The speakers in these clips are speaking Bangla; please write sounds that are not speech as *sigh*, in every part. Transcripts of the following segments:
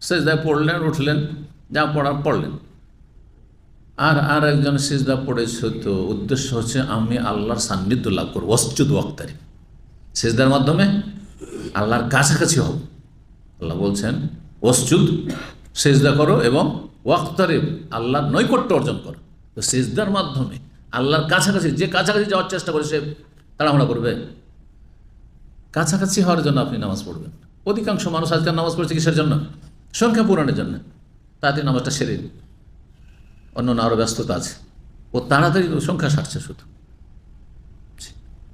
সেজদায় পড়লেন, উঠলেন, যা পড়ার পড়লেন। আর আর একজন সেজদা পড়েছে তো, উদ্দেশ্য হচ্ছে আমি আল্লাহর সান্নিধ্য লাভ করব অস্যুদ ওয়াক্তারি। সেজদার মাধ্যমে আল্লাহর কাছাকাছি হব। আল্লাহ বলছেন অস্যুদ সেজদা করো এবং ওয়াক্তারে আল্লাহর নৈকট্য অর্জন করো। তো সেজদার মাধ্যমে আল্লাহর কাছাকাছি, যে কাছাকাছি যাওয়ার চেষ্টা করে সে তাড়াহুড়া করবে। কাছাকাছি হওয়ার জন্য আপনি নামাজ পড়বেন। অধিকাংশ মানুষ আজকাল নামাজ পড়ছে কিসের জন্য? সংখ্যা পূরণের জন্য। তাতে নামাজটা সেরে দিন। অন্য আরও ব্যস্ততা আছে। ও তাড়াতাড়ি সংখ্যা সারছে শুধু।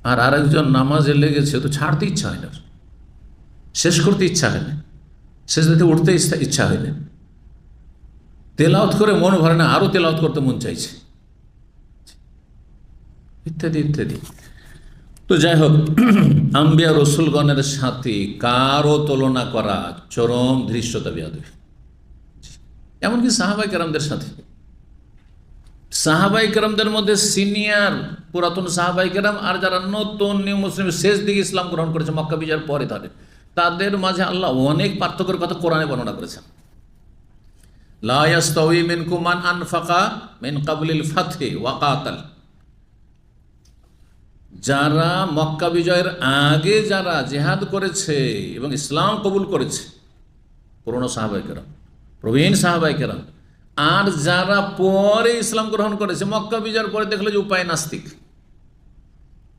আর আরেকজন নামাজে লেগেছে তো ছাড়তে ইচ্ছা হয় না শেষ করতে ইচ্ছা হয় না। শেষ দিতে উঠতে ইচ্ছা হয় না। তেলাওত করে মন ভরে না আরও তেলাওত করতে মন চাইছে। ইত্যাদি ইত্যাদি। তো যাই হোক *clears throat* আম্বিয়া রসুলগণের সাথে কারও তুলনা করা চরম ধৃষ্টতা বিয়াদবি। এমনকি সাহাবাই কেরামদের সাথে। সাহাবাই কেরামদের মধ্যে সিনিয়র পুরাতন সাহাবাই কেরাম আর যারা নতুন নিউ মুসলিম শেষ দিকে ইসলাম গ্রহণ করেছে মক্কা বিজয়ের পরে তাদের। তাদের মাঝে আল্লাহ অনেক পার্থক্যের কথা কোরআনে বর্ণনা করেছেন। লা ইয়াস্তাউই মিনকুম মান আনফাকা মিন কাবলিল ফাতহি ওয়া কাতাল। যারা মক্কা বিজয়ের আগে যারা জেহাদ করেছে এবং ইসলাম কবুল করেছে, পুরনো সাহাবাইকেরাম প্রবীণ সাহাবাইকেরাম আর যারা পরে ইসলাম গ্রহণ করেছে, মক্কা বিজয়ের পরে দেখল যে উপায় নাস্তিক।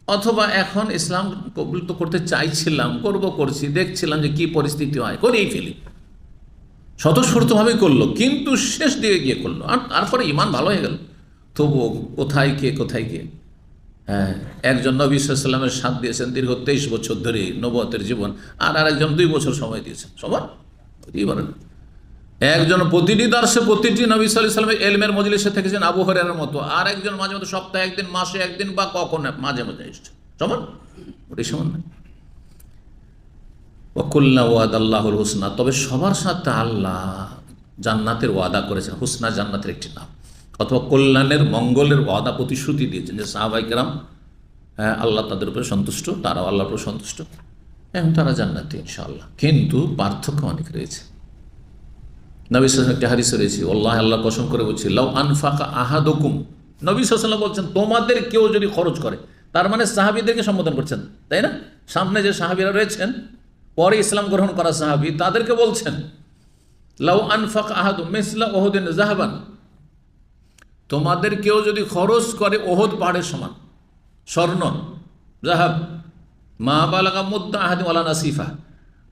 অথবা এখন ইসলাম কবুল তো করতে চাইছিলাম, করব করছি, দেখছিলাম যে কি পরিস্থিতি হয়, করেই ফেলি। স্বতঃস্ফূর্তভাবেই করল, কিন্তু শেষ দিকে গিয়ে করল। আর তারপরে ইমান ভালো হয়ে গেল। তবুও কোথায় কে কোথায় কে? হ্যাঁ একজন নবী সাল্লামের সাথ দিয়েছেন দীর্ঘ তেইশ বছর ধরে নবতের জীবন, আর আরেকজন দুই বছর সময় দিয়েছেন। সবার? হতেই পারে না। একজন প্রতিটি দার্সে প্রতিটি নবী সাল্লাহ সাল্লামের এলমের মজলিসে থেকেছেন আবু হরের মতো, আর একজন মাঝে মধ্যে সপ্তাহে একদিন, মাসে একদিন বা কখন মাঝে মাঝে এসছে সমান ওটাই সমান না। ওয়াদ আল্লাহুল হুসনা, তবে সবার সাথে আল্লাহ জান্নাতের ওয়াদা করেছেন। হুসনা জান্নাতের একটি নাম। অথবা কল্যাণের, মঙ্গলের ওয়াদা প্রতিশ্রুতি দিয়েছেন যে সাহাবাইকেরাম আল্লাহ তাদের উপরে সন্তুষ্ট, তারাও আল্লাহর উপরে সন্তুষ্ট। এবং তারা জান্নাতি, ইনশাআল্লাহ। কিন্তু পার্থক্য অনেক রয়েছে। নবী সাল্লাম একটি হাদিস রয়েছে আল্লাহ আল্লাহ কসম করে বলছি, লাউ আনফাকা আহাদুকুম। নবী সাল্লাম বলছেন, তোমাদের কেউ যদি খরচ করে, তার মানে সাহাবিদেরকে সম্বোধন করছেন, তাই না? সামনে যে সাহাবিরা রয়েছেন, পরে ইসলাম গ্রহণ করা সাহাবি, তাদেরকে বলছেন, লাউ আনফাক আহাদু মিসলা ওহদিন জাহাবান। তোমাদের কেউ যদি খরচ করে ওহদ পাহাড়ের সমান স্বর্ণ জাহাব মা বালাকা মুদ্দা আহাদি ওয়ালা নাসিফা।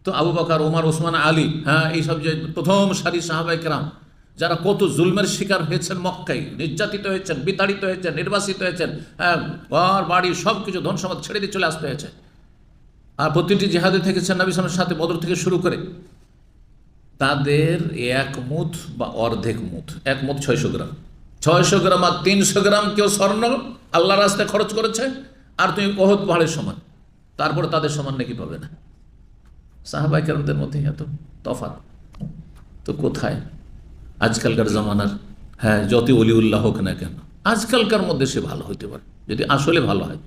তো আবু বাকার ওমার ওসমান আলী হ্যাঁ এইসব যে প্রথম সারি সাহাবাই কেরাম, যারা কত জুলমের শিকার হয়েছেন মক্কাই নির্যাতিত হয়েছেন, বিতাড়িত হয়েছেন, নির্বাসিত হয়েছেন হ্যাঁ ঘর, বাড়ি, সব কিছু ধন সম্পদ ছেড়ে দিয়ে চলে আসতে হয়েছে। আর প্রতিটি জেহাদে থেকেছেন নবী সালামের সাথে বদর থেকে শুরু করে। তাদের এক মুঠ বা অর্ধেক মুঠ, এক মুঠ ছয়শো গ্রাম। ছয়শো গ্রাম আর তিনশো গ্রাম কেউ স্বর্ণ আল্লাহ রাস্তায় খরচ করেছে? আর তুমি বহুত পাহাড়ের সমান। তারপরে তাদের সমান নাকি পাবে না? সাহাবাই কেরামদের মধ্যে এত তফাৎ। তো কোথায়? আজকালকার জামানার হ্যাঁ যতই অলিউল্লাহ হোক না কেন, আজকালকার মধ্যে সে ভালো হইতে পারে। যদি আসলে ভালো হয়।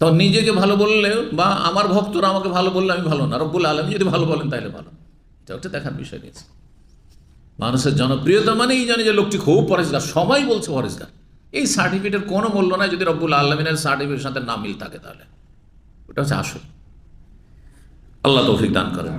তো নিজেকে ভালো বললে বা আমার ভক্তরা আমাকে ভালো বললে আমি ভালো না। রব্বুল আলম যদি ভালো বলেন তাহলে ভালো। এটা একটা দেখার বিষয় নিয়েছে মানুষের জনপ্রিয়তা মানে এই জানে যে লোকটি খুব পরেশগার, সবাই বলছে পরেশগার। এই সার্টিফিকেটের কোনো মূল্য নাই যদি রব্বুল আলমিনের সার্টিফিকেটের সাথে না মিল থাকে তাহলে। ওটা হচ্ছে আসল। আল্লাহ তৌফিক দান করেন।